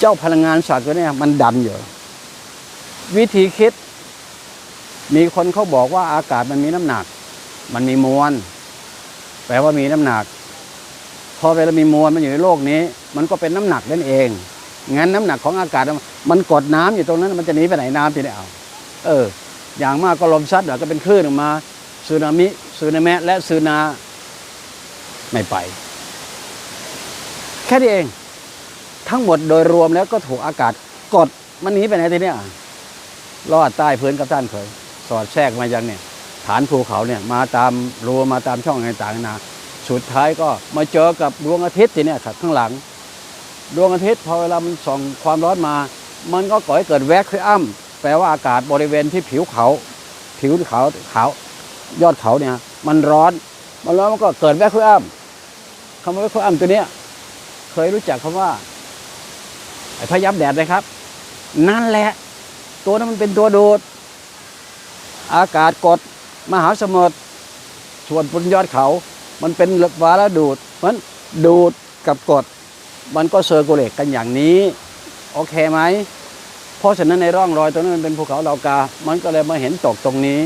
เจ้าพลังงานสัตว์ตัวเนี้ยมันดันอยู่ วิธีคิด มีคนเขาบอกว่าอากาศมันมีน้ำหนัก มันมีมวลแปลว่ามีน้ำหนัก พอเวลามีมวลมันอยู่ในโลกนี้ มันก็เป็นน้ำหนักนั่นเองงั้นน้ำหนักของอากาศมันกดน้ำอยู่ตรงนั้น มันจะหนีไปไหนน้ำทีนี้เอาเออ อย่างมากก็ลมซัดเดี๋ยวก็เป็นคลื่นออกมาสึนามิสึนาแมะและสึนาไม่ไป แค่นี้เอง ทั้งหมดโดยรวมแล้วก็ถูกอากาศกดมันหนีไปไหนทีเนี้ยลอดใต้พื้นกับท่านเคย สอดแทรกมายังเนี่ย ฐานภูเขาเนี่ยมาตามรูมาตามช่องต่างๆนาสุดท้ายก็มาเจอกับดวงอาทิตย์ทีเนี้ยครับข้างหลัง ดวงอาทิตย์พอเวลามันส่องความร้อนมา มันก็ก่อให้เกิดแวคคืออ้ำแปลว่าอากาศบริเวณที่ผิวเขา ผิวเขาเขายอดเขาเนี่ย มันร้อน มันร้อนมันก็เกิดแวคคืออ้ำคำว่าแวคคืออ้ำตัวเนี้ยเคยรู้จักคำว่า ไอ้พยับแดดไหมครับ นั่นแหละ ตัวนั้นมันเป็นตัวดูด อากาศกดมหาสมุทรส่วนบนยอดเขา มันเป็นวาระดูดเพราะฉะนั้นดูดกับกด มันก็เซอร์โกเลตกันอย่างนี้ โอเคไหม เพราะฉะนั้นในร่องรอยตรงนั้นมันเป็นภูเขาเหลากา มันก็เลยมาเห็นตกตรงนี้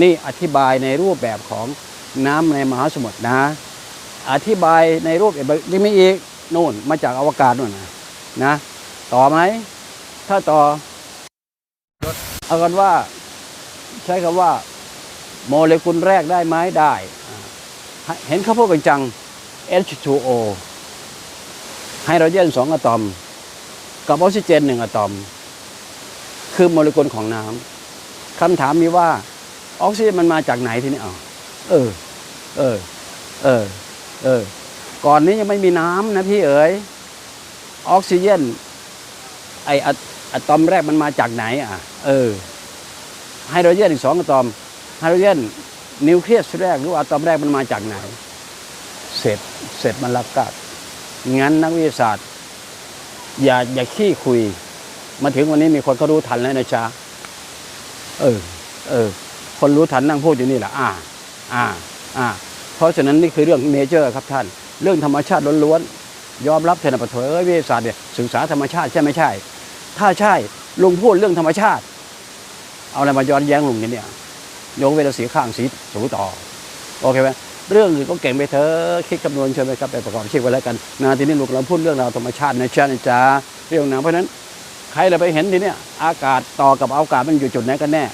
นี่อธิบายในรูปแบบของน้ำในมหาสมุทรนะ อธิบายในรูปแบบยังมีอีกนู่นมาจากอวกาศนู่นนะนะ ต่อไหม ถ้าต่อ เอากันว่า ใช้คำว่า โมเลกุลแรกได้ไหมได้อ่าเห็นเขาพูดกันจัง H2O ไฮโดรเจนสองอะตอม กับออกซิเจนหนึ่งอะตอม คือโมเลกุลของน้ำคำถามมีว่าออกซิเจนมันมาจากไหนทีนี้อ๋อเออ เออ เออ เออ ก่อนนี้ยังไม่มีน้ำนะพี่เอ๋ยออกซิเจน ไออะอะตอมแรกมันมาจากไหนอะ เออไฮโดรเจนอีกสองอะตอมไฮโดรเจนนิวเคลียสแรกหรืออะตอมแรกมันมาจากไหน เสร็จเสร็จมันรับกัดงั้นนักวิทยาศาสตร์ อย่าอย่าขี้คุย มาถึงวันนี้มีคนเขารู้ทันแล้วนะจ๊ะเออ เออ คนรู้ทันนั่งพูดอยู่นี่แหละอ่า อ่า อ่า เพราะฉะนั้นนี่คือเรื่องเมเจอร์ครับท่าน เรื่องธรรมชาติล้วนๆยอมรับเถอะนะปะเถอะเอ้ยวิทยาศาสตร์เนี่ยศึกษาธรรมชาติใช่ไม่ใช่ ถ้าใช่ลุงพูดเรื่องธรรมชาติ เอาอะไรมาย้อนแย้งลุงเนี่ยโยงเวลาสีข้างสีสูต่อโอเคไหมเรื่องอื่นก็เก่งไปเถอะคิดคำนวณใช่ไหมครับไปประกอบเชีพไว้แล้วกันนะทีนี้ลูกเราพูดเรื่องราวธรรมชาตินะเชนจ้าเรื่องหนังเพราะนั้นใครเราไปเห็นทีเนี้ยอากาศต่อกับอากาศมันอยู่จุดไหนกันแน่